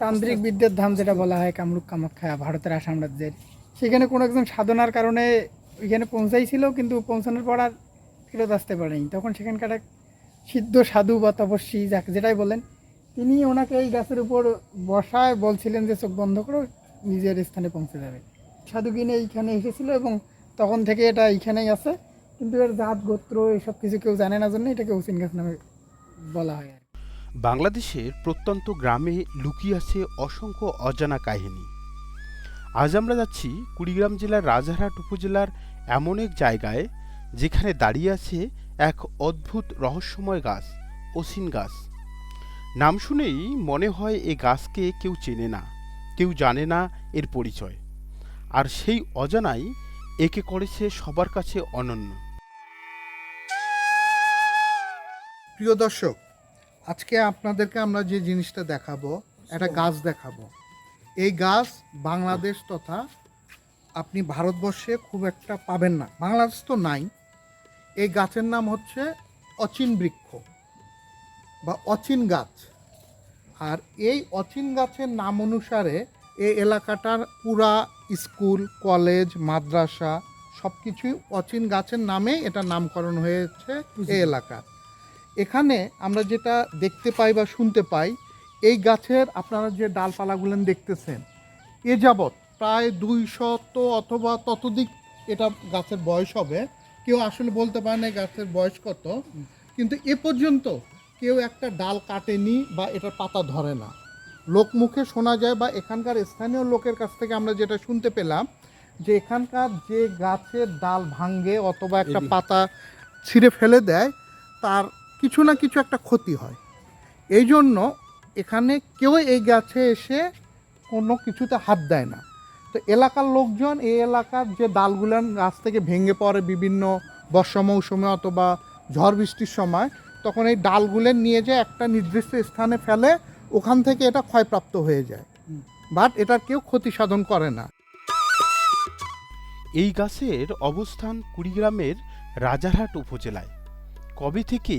তান্ত্রিক বিদ্যের ধাম যেটা বলা হয়, কামরূপ কামাখ্যা, ভারতের আসাম রাজ্যের। সেখানে কোনো একজন সাধনার কারণে ওইখানে পৌঁছাইছিল, কিন্তু পৌঁছানোর পর আর ফেরত আসতে পারেনি। তখন সেখানকার এক সিদ্ধ সাধু বা তপস্বী, যাকে যেটাই বলেন, তিনি ওনাকে এই গাছের উপর বসায় বলছিলেন যে, চোখ বন্ধ করো, নিজের স্থানে পৌঁছে যাবে। সাধু কিনে এইখানে এসেছিল এবং তখন থেকে এটা এইখানেই আছে। কিন্তু এর জাত, গোত্র, এসব কিছু কেউ জানে না, জন্য এটাকে উচিন গাছ নামে বলা হয়। বাংলাদেশের প্রত্যন্ত গ্রামে লুকিয়ে আছে অসংখ্য অজানা কাহিনী। আজ আমরা যাচ্ছি কুড়িগ্রাম জেলার রাজারহাট উপজেলার এমন এক জায়গায়, যেখানে দাঁড়িয়ে আছে এক অদ্ভুত রহস্যময় গাছ অসিন গাছ। নাম শুনেই মনে হয় এ গাছকে কেউ চেনে না, কেউ জানে না এর পরিচয়। আর সেই অজানাই একে করেছে সবার কাছে অনন্য। প্রিয় দর্শক আজকে আপনাদেরকে আমরা যে জিনিসটা দেখাবো একটা গাছ দেখাবো। এই গাছ বাংলাদেশ তথা আপনি ভারতবর্ষে খুব একটা পাবেন না। বাংলাদেশ তো নাই। এই গাছের নাম হচ্ছে অচিন বৃক্ষ বা অচিন গাছ। আর এই অচিন গাছের নাম অনুসারে এই এলাকাটার পুরা স্কুল কলেজ মাদ্রাসা সব কিছুই অচিন গাছের নামে এটা নামকরণ হয়েছে এই এলাকার। এখানে আমরা যেটা দেখতে পাই বা শুনতে পাই এই গাছের আপনারা যে ডালপালাগুলো দেখতেছেন এ যাবৎ প্রায় দুই শত অথবা ততোধিক এটা গাছের বয়স হবে। কেউ আসলে বলতে পারে না গাছের বয়স কত কিন্তু এ পর্যন্ত কেউ একটা ডাল কাটেনি বা এটার পাতা ধরে না। লোকমুখে শোনা যায় বা এখানকার স্থানীয় লোকের কাছ থেকে আমরা যেটা শুনতে পেলাম যে এখানকার যে গাছের ডাল ভাঙ্গে অথবা একটা পাতা ছিঁড়ে ফেলে দেয় তার কিছু না কিছু একটা ক্ষতি হয়। এই জন্য এখানে কেউ এই গাছে এসে কোনো কিছুতে হাত দেয় না। তো এলাকার লোকজন এই এলাকার যে ডালগুলান গাছ থেকে ভেঙে পড়ে বিভিন্ন বর্ষা মৌসুমে অথবা ঝড় বৃষ্টির সময়, তখন এই ডালগুলো নিয়ে যায় একটা নির্দিষ্ট স্থানে ফেলে, ওখান থেকে এটা ক্ষয়প্রাপ্ত হয়ে যায়। বাট এটার কেউ ক্ষতি সাধন করে না। এই গাছের অবস্থান কুড়িগ্রামের রাজারহাট উপজেলায়। কবে থেকে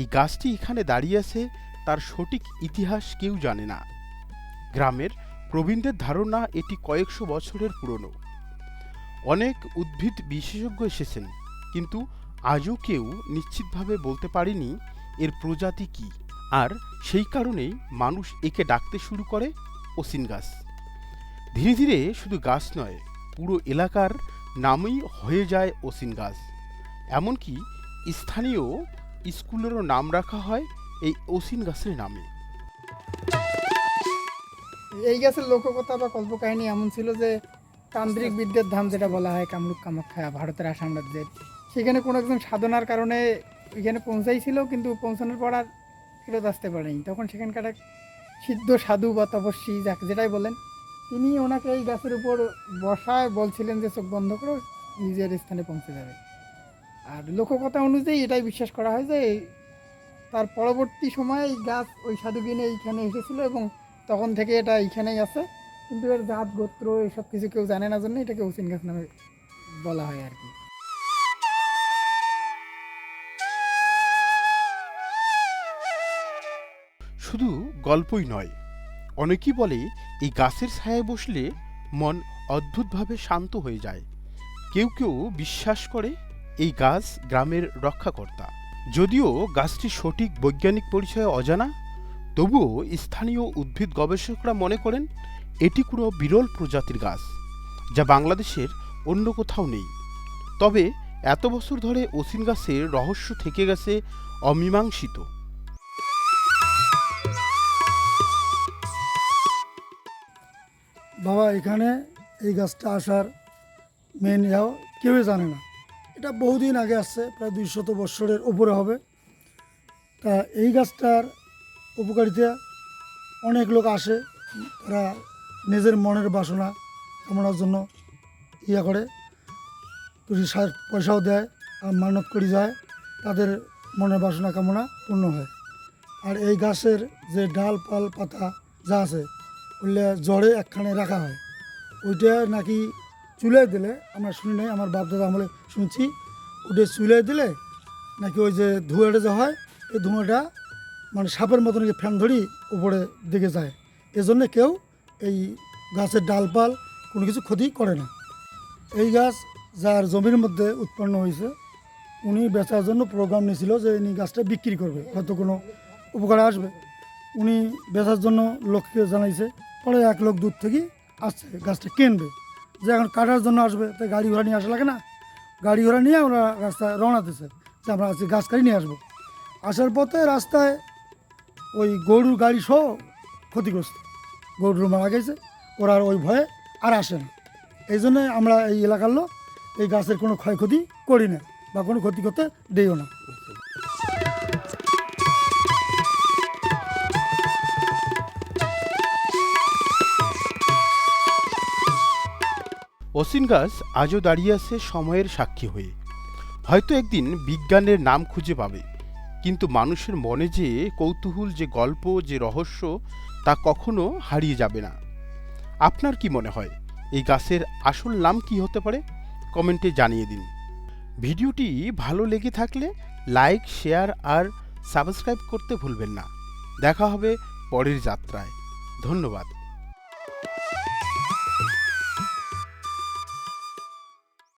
এই গাছটি এখানে দাঁড়িয়ে আছে, তার সঠিক ইতিহাস কেউ জানে না। গ্রামের প্রবীণদের ধারণা এটি কয়েকশো বছরের পুরনো। অনেক উদ্ভিদ বিশেষজ্ঞ এসেছেন, কিন্তু আজও কেউ নিশ্চিতভাবে বলতে পারেনি এর প্রজাতি কি, আর সেই কারণেই মানুষ একে ডাকতে শুরু করে অসিন গাছ। ধীরে ধীরে শুধু গাছ নয়, পুরো এলাকার নামই হয়ে যায় অসিন গাছ। এমনকি স্থানীয় স্কুলেরও নাম রাখা হয় এই অসিন গাছের নামে। এই গাছের লোককথা বা কল্পকাহিনী এমন ছিল যে তান্ত্রিক বিদ্যার ধাম যেটা বলা হয় কামরূপ কামাখ্যা ভারতের আসাম রাজ্যের সেখানে কোনো একজন সাধনার কারণে ওইখানে পৌঁছাইছিল, কিন্তু পৌঁছানোর পর আর ফেরত আসতে পারেনি। তখন সেখানকার এক সিদ্ধ সাধু বা তপস্বী, যাকে যেটাই বলেন, তিনি ওনাকে এই গাছের উপর বসায় বলছিলেন যে চোখ বন্ধ করো, নিজের স্থানে পৌঁছে যাবে। আর লোককথা অনুযায়ী এটাই বিশ্বাস করা হয় যে তার পরবর্তী সময়ে এই গাছ ওই সাধু কিনে এইখানে এসেছিল এবং তখন থেকে এটা এইখানেই আছে। কিন্তু এর জাত, গোত্র এসব কিছু কেউ জানে না জন্য এটাকে উচিন গাছ নামে বলা হয় আর কি। শুধু গল্পই নয়, অনেকেই বলে এই গাছের ছায়ায় বসলে মন অদ্ভুতভাবে শান্ত হয়ে যায়। কেউ কেউ বিশ্বাস করে এই গাছ গ্রামের রক্ষাকর্তা। যদিও গাছটি সঠিক বৈজ্ঞানিক পরিচয়ে অজানা, তবুও স্থানীয় উদ্ভিদ গবেষকরা মনে করেন এটি কোনো বিরল প্রজাতির গাছ, যা বাংলাদেশের অন্য কোথাও নেই। তবে এত বছর ধরে অসিন গাছের রহস্য থেকে গেছে অমীমাংসিত। বাবা, এখানে এই গাছটা আসার মেন কেউই জানে না। এটা বহুদিন আগে আসছে, প্রায় দুই শত বৎসরের উপরে হবে। তা এই গাছটার উপকারিতা, অনেক লোক আসে, তারা নিজের মনের বাসনা কামনার জন্য ইয়া করে। পয়সাও দেয়, আর মানত করে যায়, তাদের মনের বাসনা কামনা পূর্ণ হয়। আর এই গাছের যে ডাল পাল পাতা যা আছে, ওগুলো জ্বরে একখানে রাখা হয়। ওইটা নাকি চুলে দিলে, আমরা শুনি নাই, আমার বাপ দাদা আমলে শুনছি ওটা চুলে দিলে নাকি ওই যে ধুয়াটা যে হয়, এই ধোঁয়াটা মানে সাপের মতো নাকি ফ্যান ধরি উপরে দিকে যায়। এজন্য কেউ এই গাছের ডালপাল কোনো কিছু ক্ষতি করে না। এই গাছ যার জমির মধ্যে উৎপন্ন হয়েছে, উনি বেচার জন্য প্রোগ্রাম নিয়েছিল যে ইনি গাছটা বিক্রি করবে, হয়তো কোনো উপকারে আসবে। উনি বেচার জন্য লোককে জানাইছে, পরে এক লোক দূর থেকে আসছে, গাছটা কিনবে। যে এখন কাটার জন্য আসবে তাই গাড়ি ঘোড়া নিয়ে আসা লাগে না। গাড়ি ঘোড়া নিয়ে আমরা রাস্তায় রওনা দিতেছে যে আমরা আজকে গাছ কাটি নিয়ে আসব। আসার পথে রাস্তায় ওই গরুর গাড়ি সহ ক্ষতিগ্রস্ত। গরুর মারা গেছে, ওরা আর ওই ভয়ে আর আসে না। এই জন্য আমরা এই এলাকার লোক এই গাছের কোনো ক্ষয়ক্ষতি করি না বা কোনো ক্ষতি করতে দেইও না। অসিন গাছ আজও দাঁড়িয়ে আছে সময়ের সাক্ষী হয়ে। হয়তো একদিন বিজ্ঞানের নাম খুঁজে পাবে, কিন্তু মানুষের মনে যে কৌতূহল, যে গল্প, যে রহস্য, তা কখনো হারিয়ে যাবে না। আপনার কি মনে হয়, এই গাছের আসল নাম কি হতে পারে? কমেন্টে জানিয়ে দিন। ভিডিওটি ভালো লেগে থাকলে লাইক, শেয়ার আর সাবস্ক্রাইব করতে ভুলবেন না। দেখা হবে পরের যাত্রায়। ধন্যবাদ।